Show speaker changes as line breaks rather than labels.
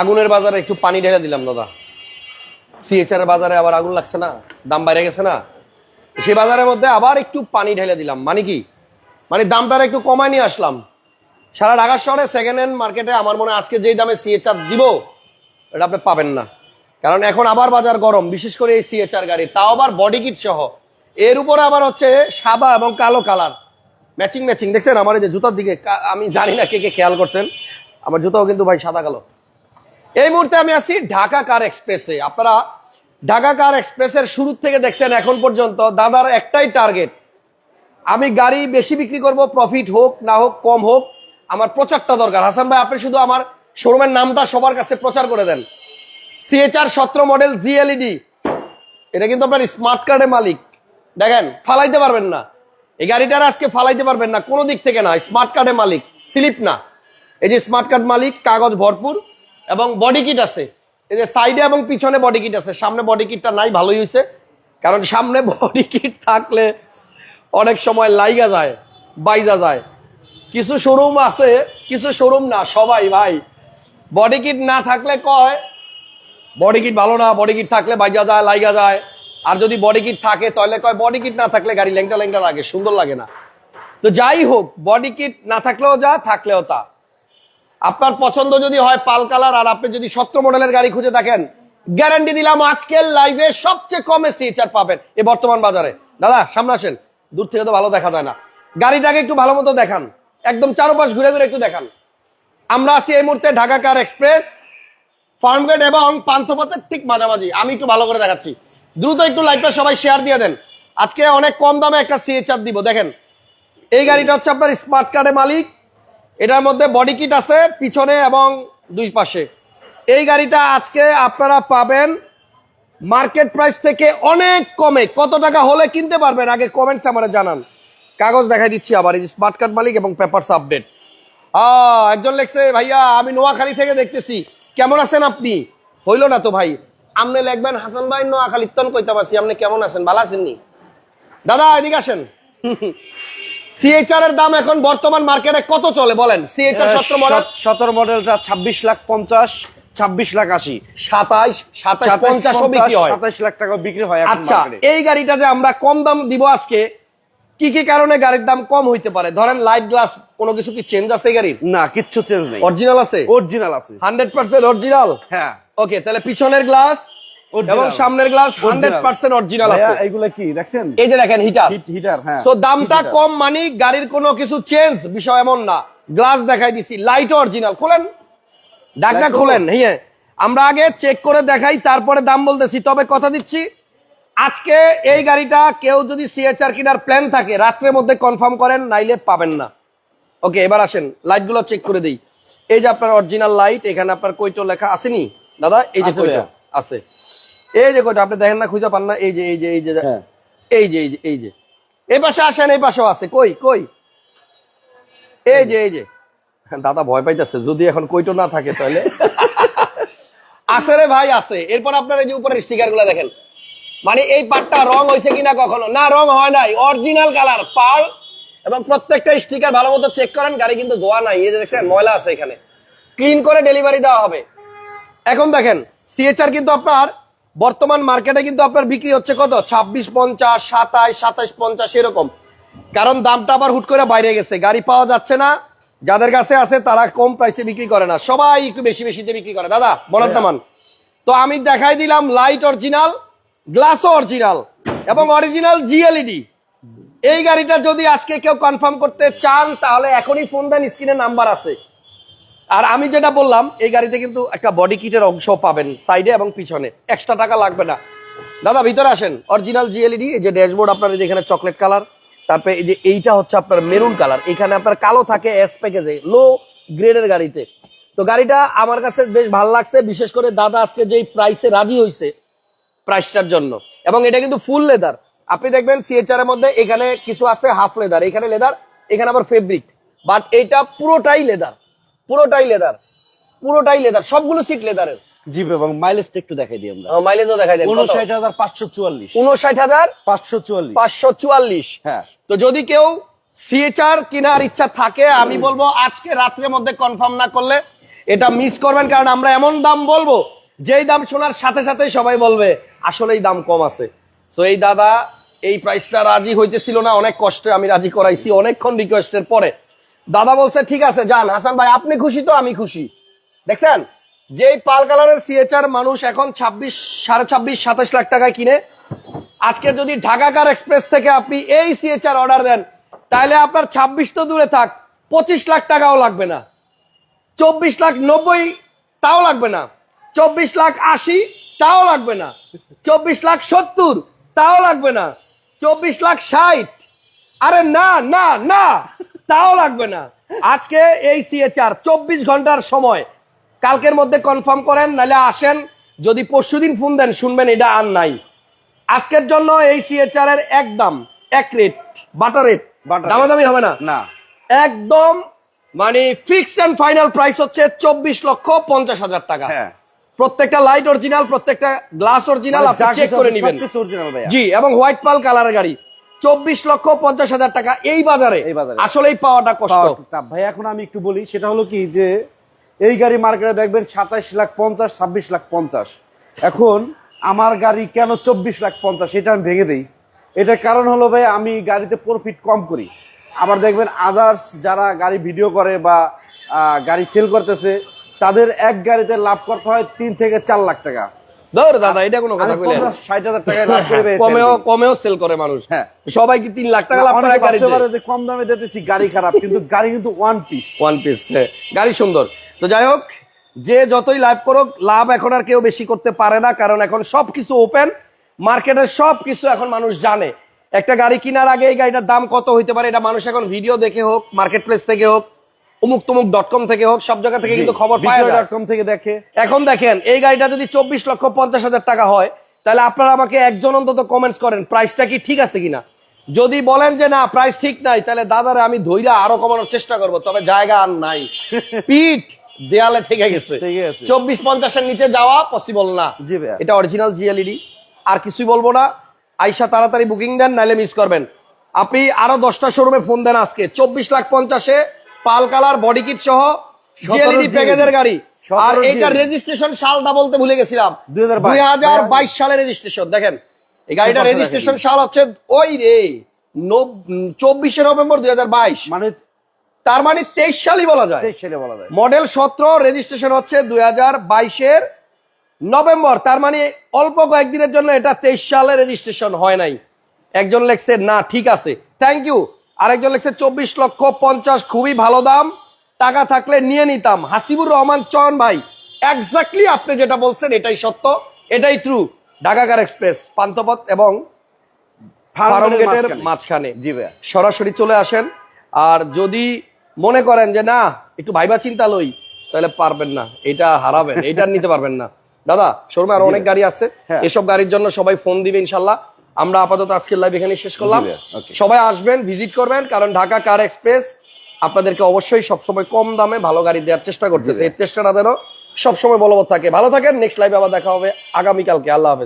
আগুনের বাজারে একটু পানি ঢেলে দিলাম, দাদা। সিএচআর বাজারে আবার আগুন লাগছে না, দাম বাইরে গেছে না। সেই বাজারের মধ্যে আবার একটু পানি ঢেলে দিলাম মানে কি? মানে দামটা একটু কমায় নিয়ে আসলাম। সারা ঢাকা শহরে সেকেন্ড হ্যান্ড মার্কেটে আমার মনে আজকে যেই দামে সিএচআর দিব, এটা আপনি পাবেন না। কারণ এখন আবার বাজার গরম, বিশেষ করে এই সিএচআর গাড়ি, তাও আবার বডি কিট সহ। এর উপরে আবার হচ্ছে সাদা এবং কালো কালার ম্যাচিং ম্যাচিং দেখছেন? আমার এই যে জুতার দিকে আমি জানি না কে কে খেয়াল করছেন। আমার জুতাও কিন্তু ভাই সাদা কালো। এই মুহূর্তে আমি আছি ঢাকা কার এক্সপ্রেসে। আপনারা ঢাকা কার এক্সপ্রেসের শুরু থেকে দেখছেন এখন পর্যন্ত দাদার একটাই টার্গেট, আমি গাড়ি বেশি বিক্রি করব প্রফিট হোক, না হোক, কম হোক, আমার প্রচারটা দরকার। হাসান ভাই, আপনি শুধু আমার শোরুমের নামটা সবার কাছে প্রচার করে দেন। সিএচআর সতেরো মডেল জিএলইডি এটা কিন্তু আপনার স্মার্ট কার্ডের মালিক। দেখেন, ফালাইতে পারবেন না। এই গাড়িটার আজকে ফালাইতে পারবেন না, কোনো দিক থেকে না স্মার্ট কার্ডের মালিক, স্লিপ না। এই যে স্মার্ট কার্ড মালিক, কাগজ ভরপুর। এবং বডি কিট আছে এই যে সাইডে এবং পিছনে বডি কিট আছে সামনে বডি কিটটা নাই ভালোই হয়েছে কারণ সামনে বডি কিট থাকলে অনেক সময় লাইগা যায় বাইজা যায় কিছু শোরুম আছে কিছু শোরুম না সবাই ভাই বডি কিট না থাকলে কয় বডি কিট ভালো না বডি কিট থাকলে বাইজা যায় লাইগা যায় আর যদি বডি কিট থাকে তাহলে কয় বডি কিট না থাকলে গাড়ি লেংটা লেংটা লাগে সুন্দর লাগে না তো যাই হোক বডি কিট না থাকলেও যা থাকলেও তা আপনার পছন্দ যদি হয় পাল কালার আর আপনি যদি সত্য মডেলের গাড়ি খুঁজে থাকেন গ্যারান্টি দিলাম আজকের লাইভে সবচেয়ে কমে সিএচআর পাবেন এ বর্তমান বাজারে। দাদা, সামনে আসেন। দূর থেকে তো ভালো দেখা যায় না। গাড়িটাকে একটু ভালো মতো দেখান। একদম চারপাশ ঘুরে ঘুরে একটু দেখান। আমরা আছি এই মুহূর্তে ঢাকা কার এক্সপ্রেস ফার্মগেট এবং পান্থপথের ঠিক মাঝামাঝি। আমি একটু ভালো করে দেখাচ্ছি। দ্রুত একটু লাইভটা সবাই শেয়ার দিয়ে দেন। আজকে অনেক কম দামে একটা সিএচআর দিব। দেখেন, এই গাড়িটা হচ্ছে আপনার স্মার্ট কার্ডের মালিক। এটার মধ্যে বডি কিট আছে পিছনে এবং দুই পাশে। এই গাড়িটা আজকে আপনারা পাবেন মার্কেট প্রাইস থেকে অনেক কমে। কত টাকা হলে কিনতে পারবেন? আগে কমেন্টস আমার জানান। কাগজ দেখাই দিচ্ছি আবার, এই স্মার্ট কার্ড মালিক এবং পেপারস আপডেট একজন লেখছে, ভাইয়া, আমি নোয়াখালী থেকে দেখতেছি। কেমন আছেন আপনি? হইল না তো ভাই। আপনি লেখবেন, হাসান ভাই নোয়াখালী তন কইতে পারছি আপনি কেমন আছেন? ভালো আছেননি দাদা, এদিকে আসেন। সিএইচআর এর দাম এখন বর্তমান মার্কেটে কত চলে বলেন? সিএইচআর সতেরো মডেল
সতেরো মডেলটা ছাব্বিশ লাখ পঞ্চাশ ছাব্বিশ লাখ আশি।
সাতাইশ সাতাইশ পঞ্চাশও বিক্রি হয়।
সাতাইশ লাখ টাকা বিক্রি হয়
আচ্ছা এই গাড়িটা যে আমরা কম দাম দিব আজকে কি কি কারণে গাড়ির দাম কম হইতে পারে? ধরেন লাইট গ্লাস কোনো কিছু কি চেঞ্জ আছে গাড়ির?
না কিচ্ছু চেঞ্জ নেই।
অরিজিনাল আছে?
অরিজিনাল আছে।
হান্ড্রেড পার্সেন্ট অরিজিনাল
হ্যাঁ।
ওকে তাহলে পিছনের গ্লাস. এবং সামনের গ্লাস হান্ড্রেড পার্সেন্ট অরিজিনাল আছে।
এইগুলা কি? দেখছেন?
এই যে দেখেন হিটার
হিটার হ্যাঁ।
সো দামটা কম মানে গাড়ির কোনো কিছু চেঞ্জ বিষয় এমন না। গ্লাস দেখাই দিছি লাইট অরিজিনাল খোলেন? খোলেন হ্যাঁ। আমরা আগে চেক করে দেখাই তারপরে দাম বলতেছি। তবে কথা দিচ্ছি আজকে এই গাড়িটা কেউ যদি সিএচআর কেনার প্ল্যান থাকে রাত্রের মধ্যে কনফার্ম করেন নাইলে পাবেন না। ওকে এবার আসেন লাইটগুলো চেক করে দিই। এই যে আপনার অরিজিনাল লাইট এখানে আপনার কইটো লেখা আসেনি? দাদা এই যে
আছে
কইটো আছে। এই যে কইটো আপনি দেখেন না খুঁজে পান না এই যে এই যে এই যে
হ্যাঁ।
এই যে এই যে এই যে। এই পাশে আসেন এই পাশেও আছে। কই কই? এই যে এই যে। দাদা ভয় পাইতেছে যদি এখন কইটো না থাকে তাহলে। আছে রে ভাই আছে। এরপর আপনার এই যে উপরের স্টিকারগুলো দেখেন। মানে এই পাটটা রং হয়েছে কিনা কখনো? না রং হয় নাই। অরিজিনাল কালার পাল। এবং প্রত্যেকটা স্টিকার ভালো মতো চেক করেন গাড়ি কিন্তু ধোয়া নাই। এই যে দেখছেন ময়লা আছে এখানে। ক্লিন করে ডেলিভারি দেওয়া হবে। এখন দেখেন সিএচআর কিন্তু আপনার বর্তমান মার্কেটে কিন্তু আপনার বিক্রি হচ্ছে কত? ছাব্বিশ পঞ্চাশ সাতাইশ সাতাইশ পঞ্চাশ এরকম। কারণ দামটা আবার হুট করে বাইরে গেছে। গাড়ি পাওয়া যাচ্ছে না। যাদের কাছে আছে তারা কম প্রাইসে বিক্রি করে না। সবাই একটু বেশি বেশিতে বিক্রি করে। দাদা বলার মান। তো আমি দেখাই দিলাম লাইট অরিজিনাল গ্লাসও অরিজিনাল এবং অরিজিনাল জিএলইডি এই গাড়িটা যদি আজকে কেউ কনফার্ম করতে চান তাহলে এখনই ফোন দেন স্ক্রিনে নাম্বার আছে। আর আমি যেটা বললাম, এই গাড়িতে কিন্তু একটা বডি কিটের অংশ পাবেন সাইডে এবং পিছনে। এক্সট্রা টাকা লাগবে না। দাদা, ভিতরে আসেন। অরিজিনাল জিএলইডি এই যে ড্যাশবোর্ড আপনার যে এখানে চকলেট কালার তারপরে এই যে এইটা হচ্ছে আপনার মেরুন কালার এখানে আপনার কালো থাকে এস প্যাকেজে লো গ্রেডের গাড়িতে। তো গাড়িটা আমার কাছে বেশ ভালো লাগছে, বিশেষ করে দাদা আজকে যেই প্রাইসে রাজি হয়েছে প্রাইসটার জন্য। এবং এটা কিন্তু ফুল লেদার আপনি দেখবেন সিএচআর এর মধ্যে এখানে কিছু আছে হাফ লেদার এখানে লেদার এখানে আবার ফেব্রিক বাট এটা পুরোটাই লেদার পুরোটাই লেদার পুরোটাই লেদার সবগুলো সিট লেদারের
জি এবং মাইলেজটা একটু দেখাই দিই আমরা।
মাইলেজও দেখাই দেন
উনষাট হাজার পাঁচশো চুয়াল্লিশ।
উনষাট হাজার
পাঁচশো চুয়াল্লিশ।
পাঁচশো চুয়াল্লিশ।
হ্যাঁ।
তো যদি কেউ সিএচআর কেনার ইচ্ছা থাকে আমি বলব আজকে রাত্রের মধ্যে কনফার্ম না করলে এটা মিস করবেন কারণ আমরা এমন দাম বলব যেই দাম শোনার সাথে সাথে সবাই বলবে আসলেই দাম কম আছে। তো এই দাদা এই প্রাইসটা রাজি হইতেছিল না অনেক কষ্টে আমি রাজি করাইছি অনেকক্ষণ রিকোয়েস্টের পরে। দাদা বলছে, ঠিক আছে, যান। হাসান ভাই, আপনি খুশি তো, আমি খুশি। দেখছেন? যেই পাল কালারের সিএচআর মানুষ এখন ছাব্বিশ, সাড়ে ছাব্বিশ, সাতাশ লাখ টাকায় কিনে, আজকে যদি ঢাকা কার এক্সপ্রেস থেকে আপনি এই সিএচআর অর্ডার দেন, তাহলে আপনার ছাব্বিশ তো দূরে থাক, পঁচিশ লাখ টাকাও লাগবে না। চব্বিশ লাখ নব্বই তাও লাগবে না। চব্বিশ লাখ আশি তাও লাগবে না। চব্বিশ লাখ সত্তর তাও লাগবে না। চব্বিশ লাখ ষাট। আরে না না না। তাও লাগবে না। আজকে এই সিএচআর চব্বিশ ঘণ্টার সময়। কালকের মধ্যে কনফার্ম করেন নাহলে আসেন। যদি পরশুদিন ফোন দেন শুনবেন এটা আর নাই। আজকের জন্য এই সিএচআর এর একদম এক রেট বাটার রেট। দামাদামি হবে না?
না।
একদম মানে ফিক্সড এন্ড ফাইনাল প্রাইস হচ্ছে চব্বিশ লক্ষ পঞ্চাশ হাজার টাকা।
হ্যাঁ।
প্রত্যেকটা লাইট অরিজিনাল প্রত্যেকটা গ্লাস অরিজিনাল
মানে
আপনি চেক করে নেবেন। জি এবং হোয়াইট পাল কালারের গাড়ি। চব্বিশ লক্ষ পঞ্চাশ হাজার টাকা এই বাজারে। আসলেই পাওয়াটা কষ্ট।
ভাই এখন আমি একটু বলি সেটা হলো কি যে এই গাড়ি মার্কেটে দেখবেন সাতাশ লাখ পঞ্চাশ ছাব্বিশ লাখ পঞ্চাশ। এখন আমার গাড়ি কেন চব্বিশ লাখ পঞ্চাশ এটা আমি ভেঙে দিই। এটার কারণ হলো ভাই আমি গাড়িতে প্রফিট কম করি। আবার দেখবেন আদার্স যারা গাড়ি ভিডিও করে বা গাড়ি সেল করতেছে তাদের এক গাড়িতে লাভ করতে হয় তিন থেকে চার লাখ টাকা।
ধর দাদা এটা কোনো কথা
পঞ্চাশ টাকায় লাভ করে ভাই
কমেও কমেও সেল করে মানুষ।
হ্যাঁ।
সবাই কি তিন লাখ টাকা লাভ করে
পারে যে কম দামে দিতেছি গাড়ি খারাপ কিন্তু গাড়ি কিন্তু ওয়ান পিস
ওয়ান পিস গাড়ি সুন্দর। তো যাই হোক যে যতই লাভ করুক লাভ এখন আর কেউ বেশি করতে পারে না কারণ এখন সবকিছু ওপেন মার্কেটের সব কিছু এখন মানুষ জানে। একটা গাড়ি কেনার আগে এই গাড়িটার দাম কত হইতে পারে এটা মানুষ এখন ভিডিও দেখে হোক মার্কেট প্লেস থেকে হোক অমুক তমুক ডট কম থেকে হোক সব জায়গা থেকে কিন্তু খবর যায়।
ডট কম থেকে দেখে।
এখন দেখেন এই গাড়িটা যদি চব্বিশ লক্ষ পঞ্চাশ হাজার টাকা হয় তাহলে আপনারা আমাকে একজন অন্তত কমেন্টস করেন প্রাইসটা কি ঠিক আছে কিনা? যদি বলেন যে না প্রাইস ঠিক নাই তাহলে দাদারে আমি ধৈর্য আরও কমানোর চেষ্টা করব তবে জায়গা আর নাই। পিঠ দেয়ালে ঠেকে গেছে। চব্বিশ পঞ্চাশের নিচে যাওয়া পসিবল না। এটা অরিজিনাল জিএলইডি আর কিছুই বলব না। আইসা তাড়াতাড়ি বুকিং দেন নাহলে মিস করবেন। আপনি আরও দশটা শোরুমে ফোন দেন আজকে। চব্বিশ লাখ পঞ্চাশে পাল কালার বডি কিট সহ জিএলইডি প্যাকেজের গাড়ি। আর
17
এইটার রেজিস্ট্রেশন সালটা বলতে ভুলে গেছিলাম। দুই হাজার বাইশ। সালের রেজিস্ট্রেশন দেখেন। এই গাড়িটা রেজিস্ট্রেশন সাল হচ্ছে ওই রে চব্বিশে নভেম্বর দুই হাজার বাইশ।
মানে
তার মানে তেইশ সালই বলা যায়।
তেইশ সালে বলা যায়।
মডেল সতেরো রেজিস্ট্রেশন হচ্ছে দুই হাজার বাইশের নভেম্বর। তার মানে অল্প কয়েকদিনের জন্য এটা তেইশ সালে রেজিস্ট্রেশন হয় নাই। একজন লেখছে না ঠিক আছে। থ্যাংক ইউ আরেকজন লেখছে চব্বিশ লক্ষ পঞ্চাশ খুবই ভালো দাম। টাকা থাকলে নিয়ে নিতাম। হাসিবুর রহমান চয়ন ভাই এক্স্যাক্টলি আপনি যেটা বলছেন এটাই সত্য এটাই ট্রু ঢাকাকার এক্সপ্রেস পান্থপথ এবং ফার্ম গেটের মাঝখানে।
জি
সরাসরি চলে আসেন। আর যদি মনে করেন যে না একটু ভাইবা চিন্তা লই তাহলে পারবেন না। এটা হারাবেন এটা নিতে পারবেন না। দাদা শোরুমে
আরও
অনেক গাড়ি আছে।
হ্যাঁ।
এসব গাড়ির জন্য সবাই ফোন দিবে ইনশাল্লাহ। আমরা আপাতত আজকের লাইভ এখানে শেষ করলাম. সবাই আসবেন ভিজিট করবেন কারণ ঢাকা কার এক্সপ্রেস আপনাদেরকে অবশ্যই সবসময় কম দামে ভালো গাড়ি দেওয়ার চেষ্টা করতেছে। এই চেষ্টাটা যেন সবসময় বলবৎ থাকে। ভালো থাকেন নেক্সট লাইভে আবার দেখা হবে। আগামীকালকে আল্লাহ হাফেজ।